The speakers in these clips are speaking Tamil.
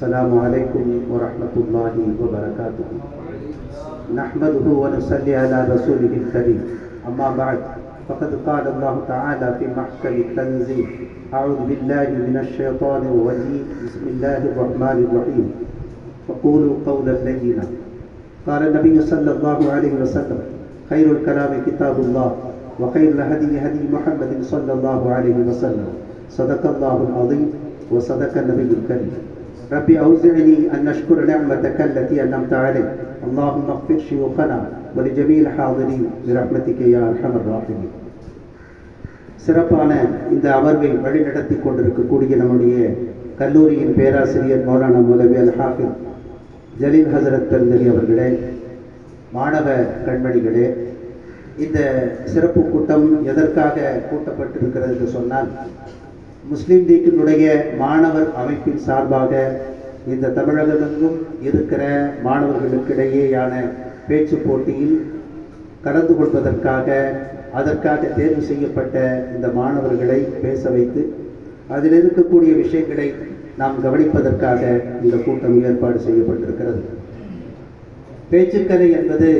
السلام عليكم ورحمة الله وبركاته. نحمده ونصلي على رسوله الكريم. أما بعد فقد قال الله تعالى في محكم التنزيل أعوذ بالله من الشيطان الرجيم. بسم الله الرحمن الرحيم. فقولوا قولا لينا. قال النبي صلى الله عليه وسلم خير الكلام كتاب الله وخير الهدي هدي محمد صلى الله عليه وسلم. صدق الله العظيم وصدق النبي الكريم. ربي أوزعني أن نشكر نعمتك التي أنعمت علي اللهم اغفر شيوخنا ولجميع الحاضرين برحمتك يا أرحم الراحمين சிறப்பான இந்த அமர்வை வழிநடத்தி கொண்டிருக்கக்கூடிய நம்முடைய கல்லூரியின் பேராசிரியர் மௌலானா மௌலவி அல் ஹாஃபிஸ் ஜலீல் ஹசரத் பெருந்தலி அவர்களே மாணவ கண்மணிகளே இந்த சிறப்பு கூட்டம் எதற்காக கூட்டப்பட்டிருக்கிறது என்று சொன்னால் முஸ்லீம் லீக்கினுடைய மாணவர் அமைப்பின் சார்பாக இந்த தமிழகமெங்கும் இருக்கிற மாணவர்களுக்கிடையேயான பேச்சு போட்டியில் கலந்து கொள்வதற்காக அதற்காக தேர்வு செய்யப்பட்ட இந்த மாணவர்களை பேச வைத்து அதில் இருக்கக்கூடிய விஷயங்களை நாம் கவனிப்பதற்காக இந்த கூட்டம் ஏற்பாடு செய்யப்பட்டிருக்கிறது. பேச்சுக்கலை என்பது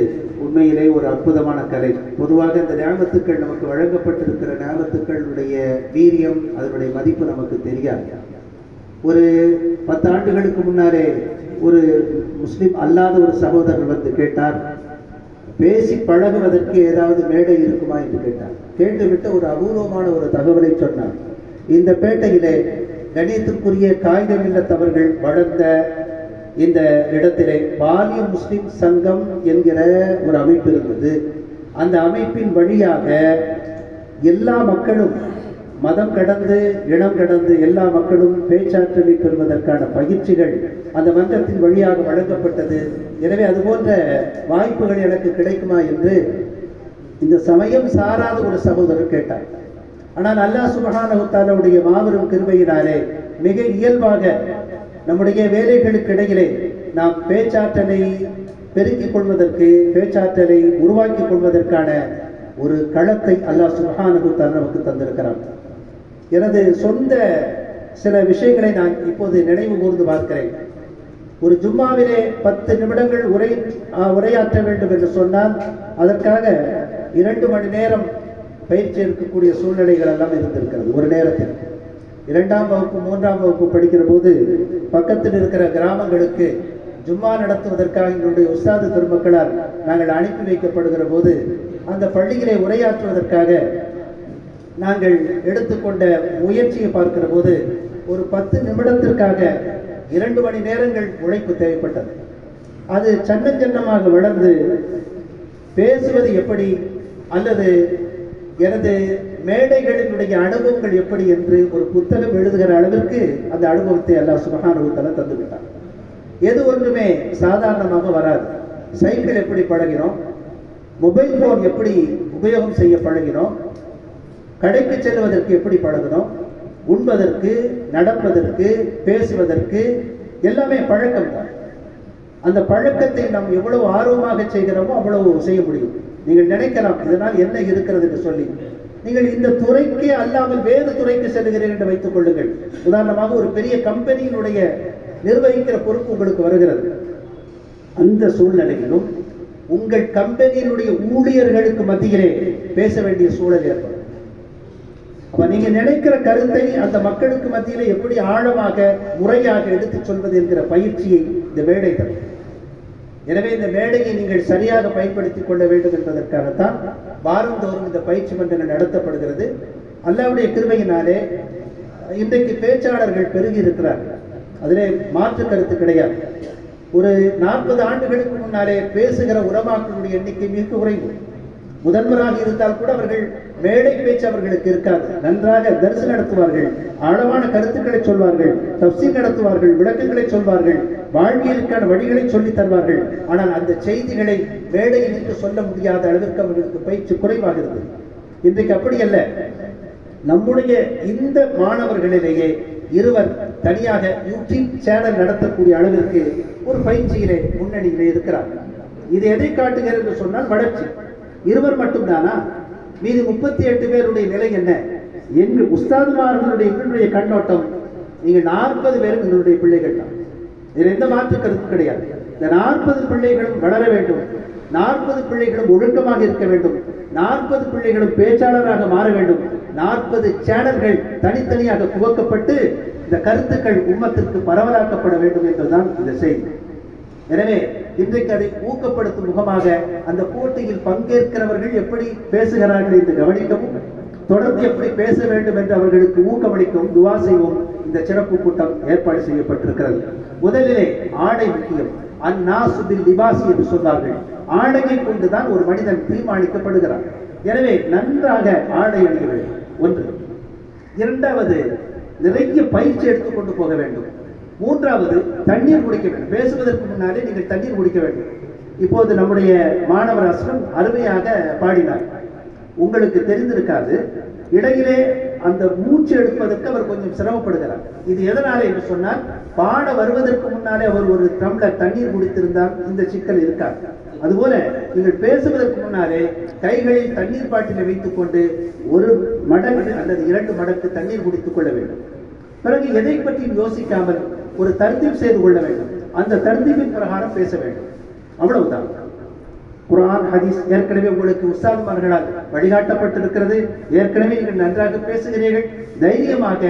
உண்மையிலே ஒரு அற்புதமான கலை. பொதுவாக இந்த ஞாபகத்துக்கள் நமக்கு வழங்கப்பட்டிருக்கிற ஞாபகத்துக்களுடைய வீரியம் அதனுடைய மதிப்பு நமக்கு தெரியாது. ஒரு பத்து ஆண்டுகளுக்கு முன்னாரே ஒரு முஸ்லீம் அல்லாத ஒரு சகோதரர் வந்து கேட்டார் பேசி பழகுவதற்கு ஏதாவது மேடை இருக்குமா? என்று கேட்டார். கேட்டுவிட்டு ஒரு அபூர்வமான ஒரு தகவலை சொன்னார். இந்த பேட்டையிலே கணியத்திற்குரிய காகிதம் இல்லத்தவர்கள் வளர்ந்த இந்த இடத்திலே பாலிய முஸ்லிம் சங்கம் என்கிற ஒரு அமைப்பு இருந்தது. அந்த அமைப்பின் வழியாக எல்லா மக்களும் மதம் கடந்து இனம் கடந்து எல்லா மக்களும் பேச்சாற்றலை பெறுவதற்கான பயிற்சிகள் அந்த மன்றத்தின் வழியாக வழங்கப்பட்டது. எனவே அது போன்ற வாய்ப்புகள் எனக்கு கிடைக்குமா என்று இந்த சமயம் சாராத ஒரு சகோதரர் கேட்டார். ஆனால் அல்லாஹ் சுபஹானஹுத்தாலுடைய மாபெரும் கிருமையினாலே மிக இயல்பாக நம்முடைய வேலைகளுக்கு இடையிலே நாம் பேச்சாற்றலை பெருக்கிக் கொள்வதற்கு பேச்சாற்றலை உருவாக்கிக் கொள்வதற்கான ஒரு களத்தை அல்லாஹ் சுபஹானஹுத்தால் நமக்கு தந்திருக்கிறான். எனது சொந்த சில விஷயங்களை நான் இப்போது நினைவு கூர்ந்து பார்க்கிறேன். ஒரு ஜும்மாவிலே பத்து நிமிடங்கள் உரை உரையாற்ற வேண்டும் என்று சொன்னால் அதற்காக இரண்டு மணி நேரம் பயிற்சி எடுக்கக்கூடிய சூழ்நிலைகள் எல்லாம் இருந்திருக்கிறது ஒரு நேரத்தில். இரண்டாம் வகுப்பு மூன்றாம் வகுப்பு படிக்கிற போது பக்கத்தில் இருக்கிற கிராமங்களுக்கு ஜும்மா நடத்துவதற்காக எங்களுடைய உஸ்தாது பெருமக்களால் நாங்கள் அனுப்பி வைக்கப்படுகிற போது அந்த பள்ளிகளை உரையாற்றுவதற்காக நாங்கள் எடுத்துக்கொண்ட முயற்சியை பார்க்கிற போது ஒரு பத்து நிமிடத்திற்காக இரண்டு மணி நேரங்கள் உழைப்பு தேவைப்பட்டது. அது சன்னஞ்சன்னமாக வளர்ந்து பேசுவது எப்படி? அல்லது எனது மேடைகளினுடைய அனுபவங்கள் எப்படி என்று ஒரு புத்தகம் எழுதுகிற அளவிற்கு அந்த அனுபவத்தை எல்லாம் சுபகானுபவத்தில் தந்து விட்டார் எது ஒன்றுமே சாதாரணமாக வராது. சைக்கிள் எப்படி பழகினோம்? மொபைல் ஃபோன் எப்படி உபயோகம் செய்ய பழகினோம்? கடைக்கு செல்வதற்கு எப்படி பழகிறோம் உண்பதற்கு நடப்பதற்கு பேசுவதற்கு எல்லாமே பழக்கம் தான். அந்த பழக்கத்தை நாம் எவ்வளவு ஆர்வமாக செய்கிறோமோ அவ்வளவு செய்ய முடியும். நீங்கள் நினைக்கலாம் இதனால் என்ன இருக்கிறது என்று சொல்லி. நீங்கள் இந்த துறைக்கே அல்லாமல் வேறு துறைக்கு செல்கிறேன் என்று வைத்துக் கொள்ளுங்கள். உதாரணமாக ஒரு பெரிய கம்பெனியினுடைய நிர்வகிக்கிற பொறுப்பு உங்களுக்கு வருகிறது. அந்த சூழ்நிலையிலும் உங்கள் கம்பெனியினுடைய ஊழியர்களுக்கு மத்தியிலே பேச வேண்டிய சூழல் ஏற்படும். அப்ப நீங்க நினைக்கிற கருத்தை அந்த மக்களுக்கு மத்தியில எப்படி ஆழமாக முறையாக எடுத்துச் சொல்வது என்கிற பயிற்சியை இந்த வேலை தரும். எனவே இந்த மேடையை நீங்கள் சரியாக பயன்படுத்திக் கொள்ள வேண்டும் என்பதற்காகத்தான் வாரந்தோறும் இந்த பயிற்சி மன்றங்கள் நடத்தப்படுகிறது. அல்லாவுடைய கிருமையினாலே இன்றைக்கு பேச்சாளர்கள் பெருகி இருக்கிறார்கள் அதிலே மாற்று கருத்து கிடையாது. ஒரு நாற்பது ஆண்டுகளுக்கு முன்னாலே பேசுகிற உரமாக்களுடைய எண்ணிக்கை மிக குறைவு. முதன்வராக இருந்தால் கூட அவர்கள் மேடை பேச்சு அவர்களுக்கு இருக்காது. நன்றாக தரிசனம் நடத்துவார்கள். ஆழமான கருத்துக்களை சொல்வார்கள். தப்சி நடத்துவார்கள். விளக்கங்களை சொல்வார்கள். வாழ்வியலுக்கான வழிகளை சொல்லி தருவார்கள். ஆனால் அந்த செய்திகளை மேடையில் நின்று சொல்ல முடியாத அளவிற்கு அவர்களுக்கு பயிற்சி குறைவாகிறது. இன்றைக்கு அப்படி அல்ல. நம்முடைய இந்த மாணவர்களிலேயே இருவர் தனியாக யூடியூப் சேனல் நடத்தக்கூடிய அளவிற்கு ஒரு பயிற்சியிலே முன்னணியிலே இருக்கிறார்கள் இது எதை காட்டுகிறது என்று சொன்னால் வளர்ச்சி. இருவர் மட்டும்தானா? மீது முப்பத்தி எட்டு பேருடைய நிலை என்ன? எங்கள் உஸ்தாதுமார்களுடைய எங்களுடைய கண்ணோட்டம். நீங்கள் நாற்பது பேரும் எங்களுடைய பிள்ளைகள் தான். இதில் எந்த மாற்று கருத்து கிடையாது. இந்த நாற்பது பிள்ளைகளும் வளர வேண்டும். நாற்பது பிள்ளைகளும் ஒழுக்கமாக இருக்க வேண்டும். நாற்பது பிள்ளைகளும் பேச்சாளராக மாற வேண்டும். நாற்பது சேனல்கள் தனித்தனியாக துவக்கப்பட்டு இந்த கருத்துக்கள் உம்மத்திற்கு பரவலாக்கப்பட வேண்டும் என்றுதான் இந்த செய்தி. எனவே இன்றைக்கு அதை ஊக்கப்படுத்தும் முகமாக அந்த போட்டியில் பங்கேற்கிறவர்கள் எப்படி பேசுகிறார்கள் என்று கவனிக்கவும் தொடர்ந்து எப்படி பேச வேண்டும் என்று அவர்களுக்கு ஊக்கமளிக்கவும் துவா செய்வோம் இந்த சிறப்பு கூட்டம் ஏற்பாடு செய்யப்பட்டிருக்கிறது. முதலிலே ஆடை முக்கியம். அந்நாசுபில் லிபாசி என்று சொன்னார்கள். ஆடையை கொண்டுதான் ஒரு மனிதன் தீர்மானிக்கப்படுகிறார் எனவே நன்றாக ஆடை அணிய வேண்டும். ஒன்று. இரண்டாவது நிறைய பயிற்சி எடுத்துக்கொண்டு போக வேண்டும். மூன்றாவது தண்ணீர் குடிக்க வேண்டும். பேசுவதற்கு முன்னாலே நீங்கள் தண்ணீர் குடிக்க வேண்டும். இப்போது நம்முடைய மாணவர் அஸ்ரம் அருமையாக பாடினார். உங்களுக்கு தெரிந்திருக்காது. இடையிலே அந்த மூச்சு எடுப்பதற்கு அவர் கொஞ்சம் சிரமப்படுகிறார். இது எதனால என்று சொன்னால் பாட வருவதற்கு முன்னாலே அவர் ஒரு டம்ளர் தண்ணீர் குடித்திருந்தால் இந்த சிக்கல் இருக்காது. அதுபோல நீங்கள் பேசுவதற்கு முன்னாலே கைகளில் தண்ணீர் பாட்டிலை வைத்துக் கொண்டு ஒரு மடங்கு அல்லது இரண்டு மடங்கு தண்ணீர் குடித்துக் கொள்ள வேண்டும். பிறகு எதை பற்றியும் யோசிக்காமல் ஒரு தர்த்தீப் செய்து கொள்ள வேண்டும். அந்த தர்த்தீபின் பிரகாரம் பேச வேண்டும். அவ்வளவுதான். குரான் ஹதீஸ் ஏற்கனவே உங்களுக்கு உஸ்தாதுமார்களால் வழிகாட்டப்பட்டிருக்கிறது. ஏற்கனவே நீங்கள் நன்றாக பேசுகிறீர்கள். தைரியமாக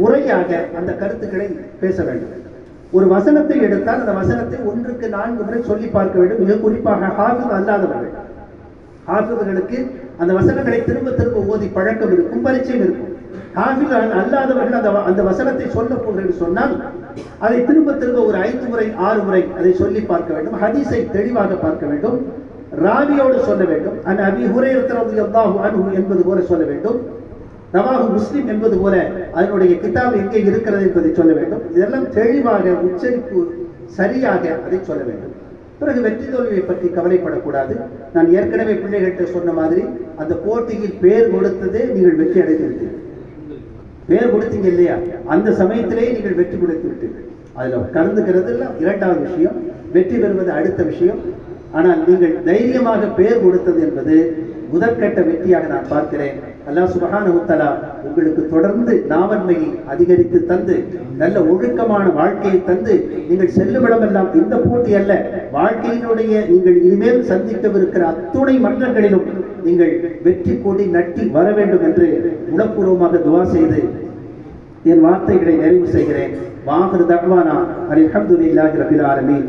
முறையாக அந்த கருத்துக்களை பேச வேண்டும். ஒரு வசனத்தை எடுத்தால் அந்த வசனத்தை ஒன்றுக்கு நான்கு முறை சொல்லி பார்க்க வேண்டும். மிக குறிப்பாக ஹாஃபிஸ் அல்லாதவர்கள். ஹாஃபிதுகளுக்கு அந்த வசனங்களை திரும்ப திரும்ப ஓதி பழக்கம் இருக்கும் பரிச்சயம் இருக்கும். ஹாஃபிஸ் அல்லாதவர்கள் அந்த அந்த வசனத்தை சொல்ல போகிறேன் சொன்னால் அதை திரும்ப திரும்ப ஒரு ஐந்து முறை ஆறு முறை அதை சொல்லி பார்க்க வேண்டும். ஹதீஸை தெளிவாக பார்க்க வேண்டும். ராவியோடு சொல்ல வேண்டும். அன் அபி ஹுரைரத்து அல்லாஹு அன்ஹு என்பது போல சொல்ல வேண்டும். நவாஹு முஸ்லிம் என்பது போல அதனுடைய கிதாப் எங்கே இருக்கிறது என்பதை சொல்ல வேண்டும். இதெல்லாம் தெளிவாக உச்சரிப்பு சரியாக அதை சொல்ல வேண்டும். பிறகு வெற்றி தோல்வியை பற்றி கவலைப்படக்கூடாது. நான் ஏற்கனவே பிள்ளைகள்கிட்ட சொன்ன மாதிரி அந்த போட்டியில் பேர் கொடுத்ததே நீங்கள் வெற்றி அடைந்திருக்கீர்கள் பேர் கொடுத்தீங்க இல்லையா? அந்த சமயத்திலேயே நீங்கள் வெற்றி கொடுத்து விட்டீர்கள். அதில் கலந்துக்கிறது இரண்டாவது விஷயம். வெற்றி பெறுவது அடுத்த விஷயம். ஆனால் நீங்கள் தைரியமாக பேர் கொடுத்தது என்பது முதற்கட்ட வெற்றியாக நான் பார்க்கிறேன். அல்லாஹ் சுபஹானஹு உத்தலா உங்களுக்கு தொடர்ந்து நாவன்மையை அதிகரித்து தந்து நல்ல ஒழுக்கமான வாழ்க்கையை தந்து நீங்கள் செல்லுமிடமெல்லாம் இந்த போட்டி அல்ல வாழ்க்கையினுடைய நீங்கள் இனிமேல் சந்திக்கவிருக்கிற அத்துணை மன்றங்களிலும் நீங்கள் வெற்றி கொடி நட்டி வர வேண்டும் என்று உளப்பூர்வமாக துவா செய்து என் வார்த்தைகளை நிறைவு செய்கிறேன். வாஹர் தக்வானா அஹமதுல்லாஹி ரபில் ஆலமீன்.